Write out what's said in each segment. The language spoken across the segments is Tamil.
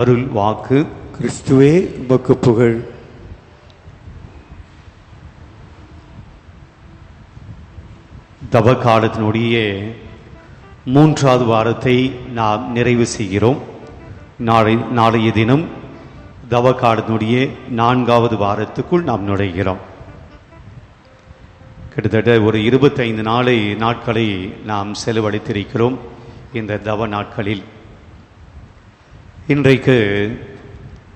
அருள் வாக்கு கிறிஸ்துவே உமக்கு புகழ். தவ காலத்தினுடைய மூன்றாவது வாரத்தை நாம் நிறைவு செய்கிறோம். நாளை நாளைய தினம் தவ காலத்தினுடைய நான்காவது வாரத்துக்குள் நாம் நுழைகிறோம். கிட்டத்தட்ட ஒரு இருபத்தைந்து நாளை நாட்களை நாம் செலவழித்திருக்கிறோம் இந்த தவ நாட்களில். இன்றைக்கு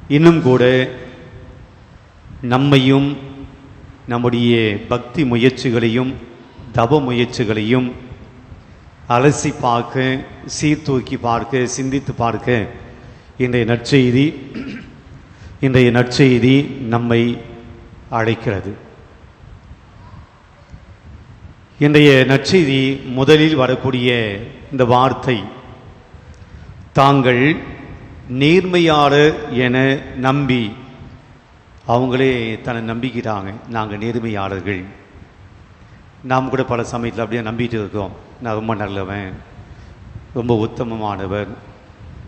இன்னும் கூட நம்மையும் நம்முடைய பக்தி முயற்சிகளையும் தவ முயற்சிகளையும் அலசி பார்க்க சீர்தூக்கி பார்க்க சிந்தித்து பார்க்க இன்றைய நற்செய்தி இன்றைய நற்செய்தி நம்மை அழைக்கிறது. இன்றைய நற்செய்தி முதலில் வரக்கூடிய இந்த வார்த்தை தாங்கள் நேர்மையாளர் என நம்பி அவங்களே தன்னை நம்பிக்கிறாங்க. நாங்கள் நேர்மையாளர்கள். நாம் கூட பல சமயத்தில் அப்படியே நம்பிட்டு இருக்கோம். நான் ரொம்ப நல்லவன் ரொம்ப உத்தமமானவர்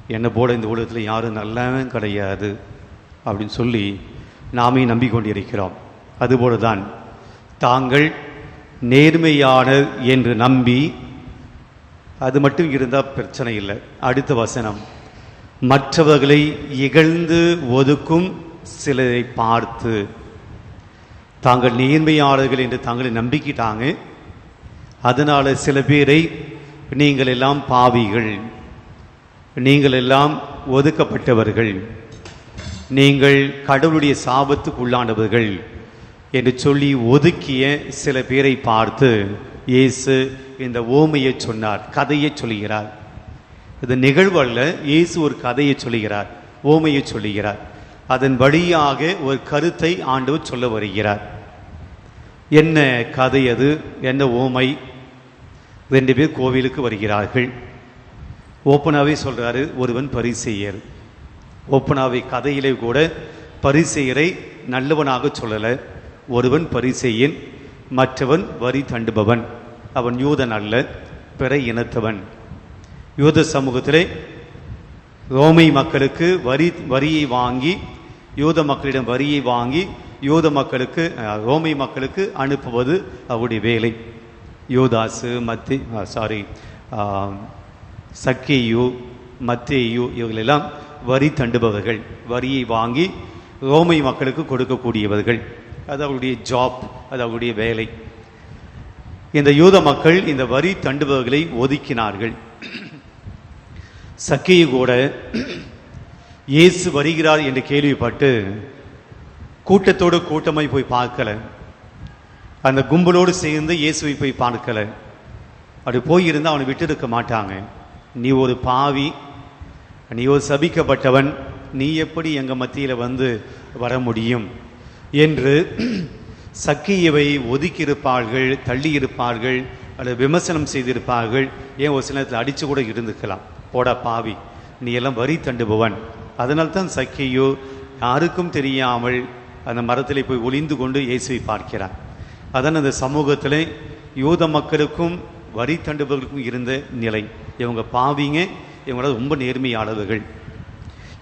என்னை போல இந்த உலகத்தில் யாரும் நல்லவன் கிடையாது அப்படின்னு சொல்லி நாமே நம்பிக்கொண்டிருக்கிறோம். அதுபோல தான் தாங்கள் நேர்மையாளர் என்று நம்பி அது மட்டும் இருந்தால் பிரச்சனை இல்லை. அடுத்த வசனம். மற்றவர்களை இகழ்ந்து ஒதுக்கும் சிலரை பார்த்து தாங்கள் நேர்மையாளர்கள் என்று தாங்களை நம்பிக்கிட்டாங்க. அதனால் சில பேரை நீங்கள் எல்லாம் பாவிகள். நீங்கள் எல்லாம் ஒதுக்கப்பட்டவர்கள். நீங்கள் கடவுளுடைய சாபத்துக்கு உள்ளானவர்கள் என்று சொல்லி ஒதுக்கிய சில பேரை பார்த்து இயேசு இந்த ஓமையை சொன்னார் கதையை சொல்கிறார். இது நிகழ்வு அல்ல. இயேசு ஒரு கதையை சொல்லுகிறார் ஓமையை சொல்லுகிறார். அதன் வழியாக ஒரு கருத்தை ஆண்டவர் சொல்ல வருகிறார். என்ன கதை அது? என்ன ஓமை? ரெண்டு பேர் கோவிலுக்கு வருகிறார்கள். ஓப்பனாவே சொல்கிறாரு ஒருவன் பரிசெய்யர் ஓப்பனாவே கதையிலே கூட பரிசெயரை நல்லவனாக சொல்லலை. ஒருவன் பரிசெய்யன் மற்றவன் வரி தண்டுபவன். அவன் யூதன் அல்ல பிற இனத்தவன். யூத சமூகத்திலே ரோமை மக்களுக்கு வரி வரியை வாங்கி யூத மக்களிடம் வரியை வாங்கி யூத மக்களுக்கு ரோமை மக்களுக்கு அனுப்புவது அவருடைய வேலை. யூதாசு மத்தி சாரி சக்கேயு மத்தேயு இவர்களெல்லாம் வரி தண்டுபவர்கள். வரியை வாங்கி ரோமை மக்களுக்கு கொடுக்கக்கூடியவர்கள். அது அவருடைய ஜாப் அது அவருடைய வேலை. இந்த யூத மக்கள் இந்த வரி தண்டுபவர்களை ஒதுக்கினார்கள். சக்கையை கூட இயேசு வருகிறார் என்று கேள்விப்பட்டு கூட்டத்தோடு கூட்டமாய் போய் பார்க்கல. அந்த கும்பலோடு சேர்ந்து இயேசுவை போய் பார்க்கல. அப்படி போயிருந்தால் அவனை விட்டு இருக்க மாட்டாங்க. நீ ஒரு பாவி நீ ஒரு சபிக்கப்பட்டவன் நீ எப்படி எங்கள் மத்தியில் வந்து வர முடியும்? என்று சக்கியவை ஒதுக்கியிருப்பார்கள் தள்ளியிருப்பார்கள் அல்லது விமர்சனம் செய்திருப்பார்கள். ஏன் ஒரு சில நேரத்தில் அடித்து கூட இருந்துக்கலாம். போடா பாவி நீ எல்லாம் வரி தண்டுபவன். அதனால் தான் சக்கியோ யாருக்கும் தெரியாமல் அந்த மரத்தில் போய் ஒளிந்து கொண்டு இயேசுவை பார்க்கிறான். அதான் அந்த சமூகத்தில் யூத மக்களுக்கும் வரி தண்டுபவர்களுக்கும் இருந்த நிலை. இவங்க பாவிங்க இவங்கள ரொம்ப நேர்மையாளர்கள்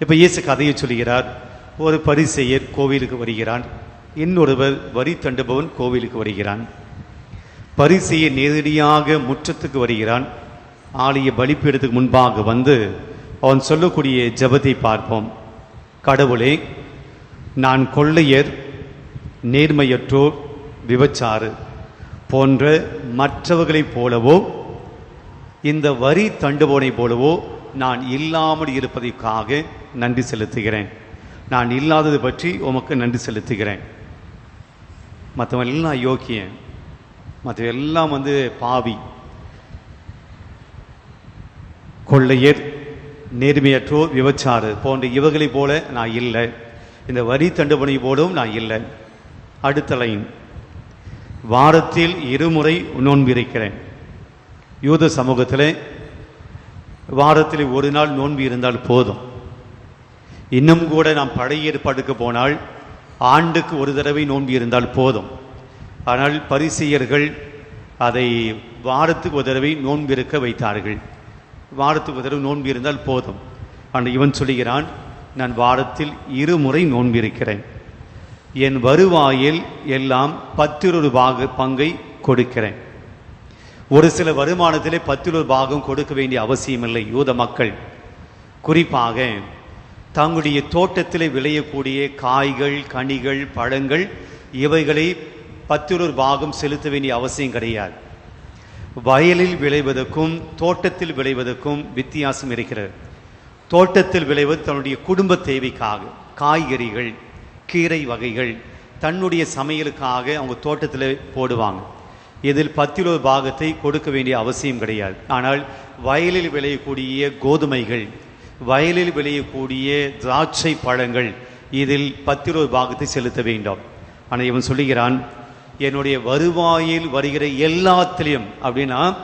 இப்போ இயேசு கதையை சொல்கிறார் ஒரு பரிசெயர் கோவிலுக்கு வருகிறான் இன்னொருவர் வரி தண்டுபவன் கோவிலுக்கு வருகிறான். பரிசெயர் நேரடியாக முற்றத்துக்கு வருகிறான் ஆலய பலிப்பீடத்துக்கு முன்பாக வந்து அவன் சொல்லக்கூடிய ஜபத்தை பார்ப்போம். கடவுளே நான் கொள்ளையர் நேர்மையற்றோர் விபச்சாறு போன்ற மற்றவர்களைப் போலவோ இந்த வரி தண்டுபோனை போலவோ நான் இல்லாமல் இருப்பதற்காக நன்றி செலுத்துகிறேன். நான் இல்லாதது பற்றி உமக்கு நன்றி செலுத்துகிறேன். மற்றவன் எல்லாம் யோக்கியன். மற்ற எல்லாம் வந்து பாவி. கொள்ளையர் நேர்மையற்றோர் விபச்சாறு போன்ற இவர்களைப் போல நான் இல்லை. இந்த வரி தண்டுபணி போலும் நான் இல்லை. அடுத்த லைன் வாரத்தில் இருமுறை நோன்பிருக்கிறேன் யூத சமூகத்தில் வாரத்தில் ஒரு நாள் நோன்பு இருந்தால் போதும். இன்னும் கூட நாம் பழைய ஏற்பாடுக்கு போனால் ஆண்டுக்கு ஒரு தடவை நோன்பு இருந்தால் போதும். ஆனால் பரிசெயர்கள் அதை வாரத்துக்கு ஒரு தடவை நோன்பு இருக்க வைத்தார்கள். வாரத்துக்கு ஒரு தடவை நோன்பு இருந்தால் போதும். ஆனால் இவன் சொல்லுகிறான் நான் வாரத்தில் இருமுறை நோன்பிருக்கிறேன் என் வருவாயில் எல்லாம் பத்திரொரு பாக பங்கை கொடுக்கிறேன். ஒரு சில வருமானத்திலே பத்திரொரு பாகம் கொடுக்க வேண்டிய அவசியமில்லை யூத மக்கள். குறிப்பாக தங்களுடைய தோட்டத்திலே விளையக்கூடிய காய்கள் கனிகள் பழங்கள் இவைகளை பத்திலொரு பாகம் செலுத்த வேண்டிய அவசியம் கிடையாது. வயலில் விளைவதற்கும் தோட்டத்தில் விளைவதற்கும் வித்தியாசம் இருக்கிறது. தோட்டத்தில் விளைவது தன்னுடைய குடும்ப தேவைக்காக காய்கறிகள் கீரை வகைகள் தன்னுடைய சமையலுக்காக அவங்க தோட்டத்தில் போடுவாங்க. இதில் பத்திலோ பாகத்தை கொடுக்க வேண்டிய அவசியம் கிடையாது. ஆனால் வயலில் விளையக்கூடிய கோதுமைகள் வயலில் விளையக்கூடிய திராட்சை பழங்கள் இதில் பத்திலோ பாகத்தை செலுத்த வேண்டும். ஆனால் இவன் சொல்லுகிறான் என்னுடைய வருவாயில் வருகிற எல்லாத்திலையும் அப்படின்னா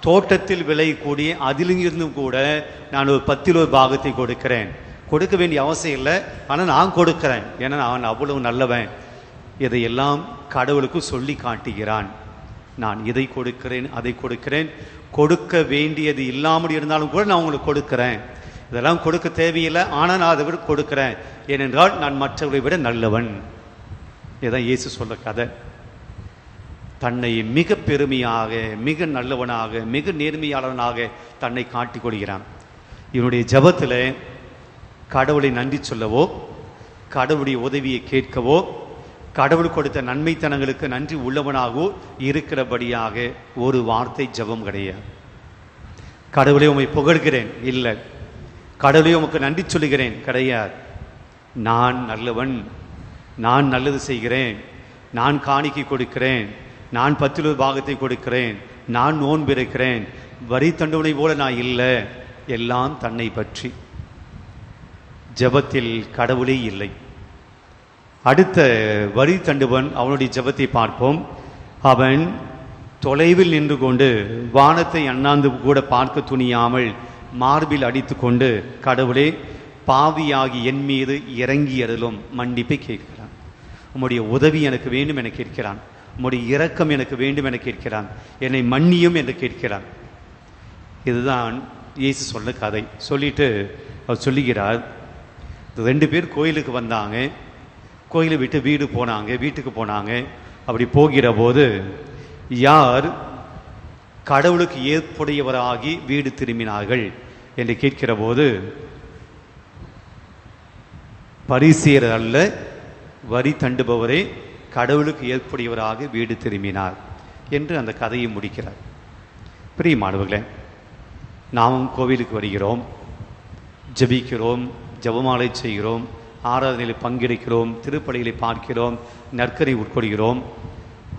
தோட்டத்தில் விளையக்கூடிய அதிலிருந்தும் கூட நான் ஒரு பத்தில் ஒரு பாகத்தை கொடுக்கிறேன். கொடுக்க வேண்டிய அவசியம் இல்லை. ஆனால் நான் கொடுக்கிறேன். ஏன்னா நான் அவ்வளவு நல்லவன். இதையெல்லாம் கடவுளுக்கு சொல்லி காட்டுகிறான். நான் இதை கொடுக்கிறேன் அதை கொடுக்கிறேன். கொடுக்க வேண்டியது இல்லாமல் இருந்தாலும் கூட நான் உங்களுக்கு கொடுக்கிறேன். இதெல்லாம் கொடுக்க தேவையில்லை. ஆனால் நான் அதை விட கொடுக்கிறேன். ஏனென்றால் நான் மற்றவர்களை விட நல்லவன். இதான் இயேசு சொல்ற கதை. தன்னை மிக பெருமையாக மிக நல்லவனாக மிக நேர்மையாளவனாக தன்னை காட்டிக் கொள்கிறான் இவனுடைய ஜபத்தில் கடவுளை நன்றி சொல்லவோ கடவுளுடைய உதவியை கேட்கவோ கடவுள் கொடுத்த நன்மைத்தனங்களுக்கு நன்றி உள்ளவனாகவோ இருக்கிறபடியாக ஒரு வார்த்தை ஜபம் கிடையாது. கடவுளை உமை புகழ்கிறேன். இல்லை. கடவுளை உமக்கு நன்றி சொல்லுகிறேன். கிடையாது. நான் நல்லவன். நான் நல்லது செய்கிறேன். நான் காணிக்கை கொடுக்கிறேன். நான் பத்திலு பாகத்தை கொடுக்கிறேன் நான் நோன்பு இருக்கிறேன் வரி தண்டுவனை போல நான் இல்லை எல்லாம் தன்னை பற்றி. ஜெபத்தில் கடவுளே இல்லை. அடுத்த வரி தண்டுவன் அவனுடைய ஜபத்தை பார்ப்போம். அவன் தொலைவில் நின்று கொண்டு வானத்தை அண்ணாந்து கூட பார்க்க துணியாமல் மார்பில் அடித்துக்கொண்டு கடவுளே பாவியாகி என் மீது இறங்கி அருளும் மன்னிப்பை கேட்கிறான். உம்முடைய உதவி எனக்கு வேண்டும் என கேட்கிறான். உம்முடைய இரக்கம் எனக்கு வேண்டும் என கேட்கிறான். என்னை மன்னியும் என்று கேட்கிறான். இதுதான் இயேசு சொன்ன கதை. சொல்லிட்டு அவர் சொல்லுகிறார் ரெண்டு பேர் கோயிலுக்கு வந்தாங்க. கோயிலை விட்டு வீடு போனாங்க வீட்டுக்கு போனாங்க. அப்படி போகிற போது யார் கடவுளுக்கு ஏற்புடையவராகி வீடு திரும்பினார்கள்? என்று கேட்கிற போது பரிசீரர் அல்ல வரி தண்டுபவரே கடவுளுக்கு ஏற்புடையவராக வீடு திரும்பினார் என்று அந்த கதையை முடிக்கிறார். பிரியமானவர்களே நாமும் கோவிலுக்கு வருகிறோம் ஜெபிக்கிறோம் ஜெபமாலை செய்கிறோம் ஆராதனையில் பங்கெடுக்கிறோம் திருப்பலிகளை பார்க்கிறோம் நற்கரை உட்கொள்கிறோம்.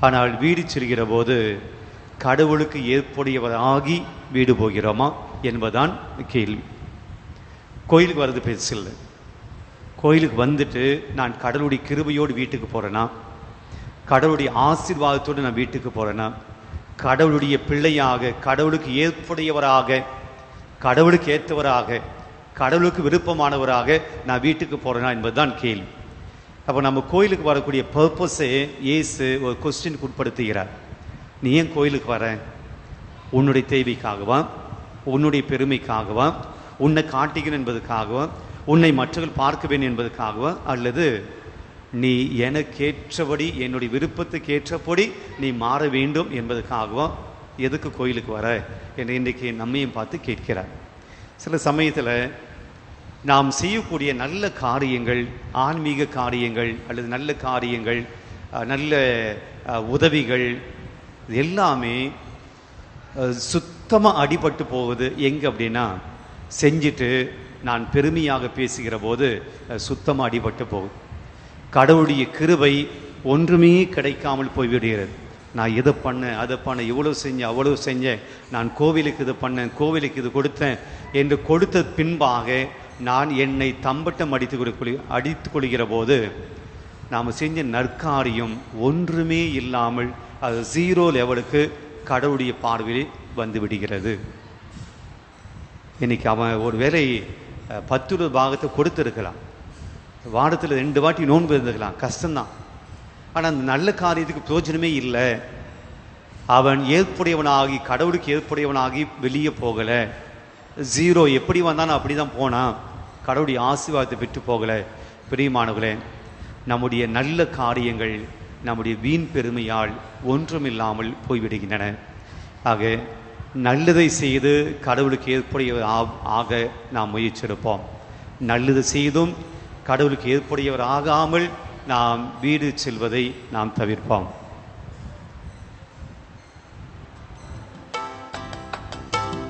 ஆனால் வீடு செல்கிற போது கடவுளுக்கு ஏற்புடையவராகி வீடு போகிறோமா என்பதுதான் கேள்வி. கோயிலுக்கு வர்றது பெருசில்லை. கோயிலுக்கு வந்துட்டு நான் கடவுளுடைய கிருபையோடு வீட்டுக்கு போகிறேன்னா கடவுளுடைய ஆசீர்வாதத்தோடு நான் வீட்டுக்கு போகிறேன்னா கடவுளுடைய பிள்ளையாக கடவுளுக்கு ஏற்புடையவராக கடவுளுக்கு ஏற்றவராக கடவுளுக்கு விருப்பமானவராக நான் வீட்டுக்கு போகிறேனா என்பதுதான் கேள்வி. அப்போ நம்ம கோயிலுக்கு வரக்கூடிய பர்பஸே இயேசு ஒரு கொஸ்டினுக்கு உட்படுத்துகிறார். நீ ஏன் கோயிலுக்கு வர? உன்னுடைய தேவைக்காகவா? உன்னுடைய பெருமைக்காகவா? உன்னை காட்டுகிறேன் என்பதுக்காகவா உன்னை மற்றவர்கள் பார்க்க வேண்டும் என்பதற்காகவா? அல்லது நீ எனக்கேற்றபடி என்னுடைய விருப்பத்துக்கு ஏற்றபடி நீ மாற வேண்டும் என்பதுக்காகவும் எதுக்கு கோயிலுக்கு வர என்று இன்றைக்கு நம்மையும் பார்த்து கேட்கிறார். சில சமயத்தில் நாம் செய்யக்கூடிய நல்ல காரியங்கள் ஆன்மீக காரியங்கள் அல்லது நல்ல காரியங்கள் நல்ல உதவிகள் எல்லாமே சுத்தமாக அடிபட்டு போகுது. எங்கே அப்படின்னா செஞ்சுட்டு நான் பெருமையாக பேசுகிற போது சுத்தமாக அடிபட்டு போகுது. கடவுளுடைய கிருபை ஒன்றுமே கிடைக்காமல் போய்விடுகிறது. நான் இதை பண்ணேன் அதை பண்ண இவ்வளோ செஞ்சேன் அவ்வளோ செஞ்சேன் நான் கோவிலுக்கு இது பண்ணேன் கோவிலுக்கு இது கொடுத்தேன் என்று கொடுத்த பின்பாக நான் என்னை தம்பட்டம் அடித்து கொடு அடித்து கொள்கிற போது நாம் செஞ்ச நற்காரியம் ஒன்றுமே இல்லாமல் அது ஜீரோ லெவலுக்கு கடவுளுடைய பார்வையில் வந்து விடுகிறது. இன்னைக்கு அவன் ஒரு வேலை பத்து ரூபா பாகத்தை கொடுத்துருக்கலாம் வாரத்தில் ரெண்டு வாட்டி நோன்பு இருந்துக்கலாம். கஷ்டம்தான். ஆனால் அந்த நல்ல காரியத்துக்கு பிரயோஜனமே இல்லை. அவன் ஏற்புடையவனாகி கடவுளுக்கு ஏற்புடையவனாகி வெளியே போகலை. ஜீரோ எப்படி வந்தானோ அப்படி தான் போனான். கடவுளுடைய ஆசீர்வாதத்தை பெற்று போகலை. பிரியமானவர்களே நம்முடைய நல்ல காரியங்கள் நம்முடைய வீண் பெருமையால் ஒன்றுமில்லாமல் போய்விடுகின்றன. ஆக நல்லதை செய்து கடவுளுக்கு ஏற்புடைய ஆ- ஆக நாம் முயற்சியிருப்போம் நல்லது செய்தும் கடவுளுக்கு ஏற்புடையவர் ஆகாமல் நாம் வீடு செல்வதை நாம் தவிர்ப்போம்.